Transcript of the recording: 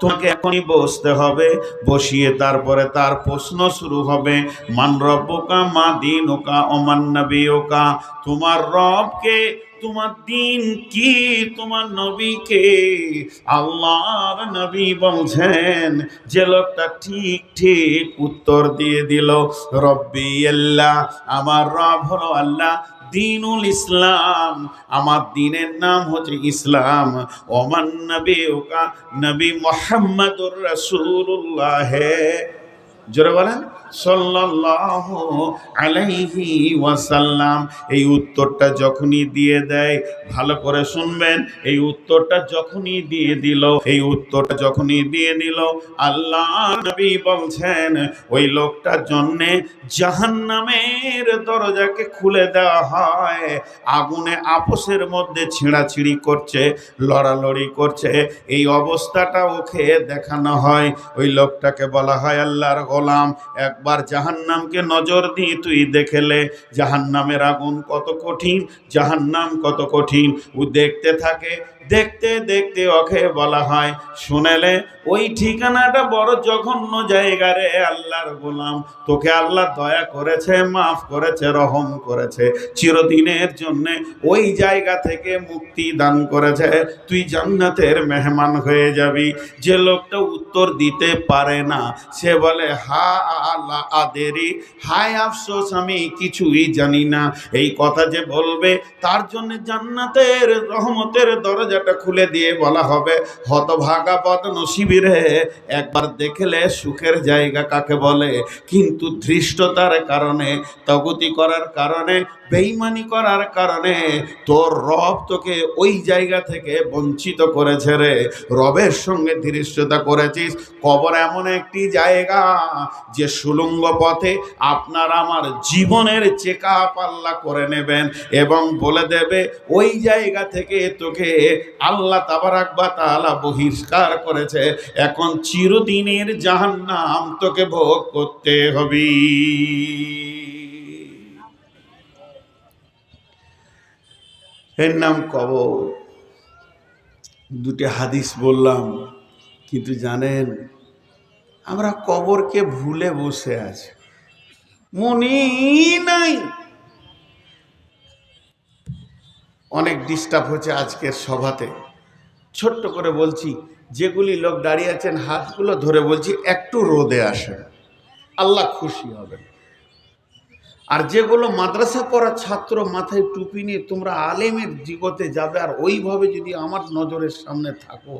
তোমাকে এখনই বসতে হবে। বসিয়ে তারপরে তার প্রশ্ন শুরু হবে। মান মা দিন ওকা অমান নবী তোমার রবকে, তোমার দিন কি, তোমার নবীকে? আল্লাহর নবী বলছেন, যে লোকটা ঠিক ঠিক উত্তর দিয়ে দিল, রব্বি আল্লাহ, আমার রব হলো আল্লাহ দিনুল ইসলাম। আমার দিনের নাম হচ্ছে ইসলাম। ওমান নবী ওকা, নবী মোহাম্মদুর রসুল্লাহ জোরে বলেন। সাল্লাল্লাহু আলাইহি ওয়াসাল্লাম, এই উত্তরটা যখনই দিয়ে দেয়, ভালো করে শুনবেন, এই উত্তরটা যখনই দিয়ে দিল, এই উত্তরটা যখনই দিয়ে দিল, আল্লাহ নবী বলছেন, ওই লোকটার জন্যে জাহান্নামের দরজাকে খুলে দেওয়া হয়, আগুনে আপোষের মধ্যে ছিঁড়াছিঁড়ি করছে, লড়ালড়ি করছে, এই অবস্থাটা ওকে দেখানো হয়, ওই লোকটাকে বলা হয় আল্লাহর গোলাম একবার জাহান্নামকে নজর দিয়ে তুই দেখেলে জাহান্নামের আগুন কত কঠিন, জাহান্নাম কত কঠিন। ও দেখতে থাকে দেখতে দেখতে ওকে বলা হয়, শুনেলে ওই ঠিকানাটা বড় জঘন্য জায়গা রে আল্লাহর গোলাম। তোকে আল্লাহ দয়া করেছে, মাফ করেছে, রহম করেছে। চিরদিনের জন্য ওই জায়গা থেকে মুক্তি দান করেছে। তুই জান্নাতের মেহমান হয়ে যাবি। যে লোকটা উত্তর দিতে পারে না, সে বলে, হা, আল্লাহ আদেরি হায় আফসোস, আমি কিছুই জানি না। এই কথা যে বলবে, তার জন্য জান্নাতের, রহমতের দরজাটা খুলে দিয়ে বলা হবে, হতভাগা পদ নসিবিরে একবার দেখলে সুখের জায়গা কাকে বলে? কিন্তু ধৃষ্টতার কারণে, তগতি করার কারণে, বেইমানি করার কারণে তোর রব তোকে ওই জায়গা থেকে বঞ্চিত করেছে রে। রবের সঙ্গে ধৃষ্টতা করেছিস, কবর এমন একটি জায়গা যে সুলঙ্গ পথে আপনার আমার জীবনের চেকা পাল্লা করে নেবেন এবং বলে দেবে, ওই জায়গা থেকে তোকে আল্লাহ তাবারাকবা তাআলা বহিষ্কার করেছে, এখন চিরদিনের জাহান্নাম তোকে ভোগ করতে হবে। এর নাম কবর। দুটি হাদিস বললাম, কিন্তু জানেন, আমরা কবরকে ভুলে বসে আছি। মনি নাই। অনেক ডিস্টার্ব হচ্ছে আজকের সভাতে। ছোট্ট করে বলছি, যেগুলি লোক দাঁড়িয়ে আছেন, হাতগুলো ধরে বলছি, একটু রোদে আসেন। আল্লাহ খুশি হবেন। আর যেগুলো মাদ্রাসা পড়া ছাত্র মাথায় টুপি নিয়ে তোমরা আলেমের জগতে যাবে, আর ওইভাবে যদি আমার নজরের সামনে থাকো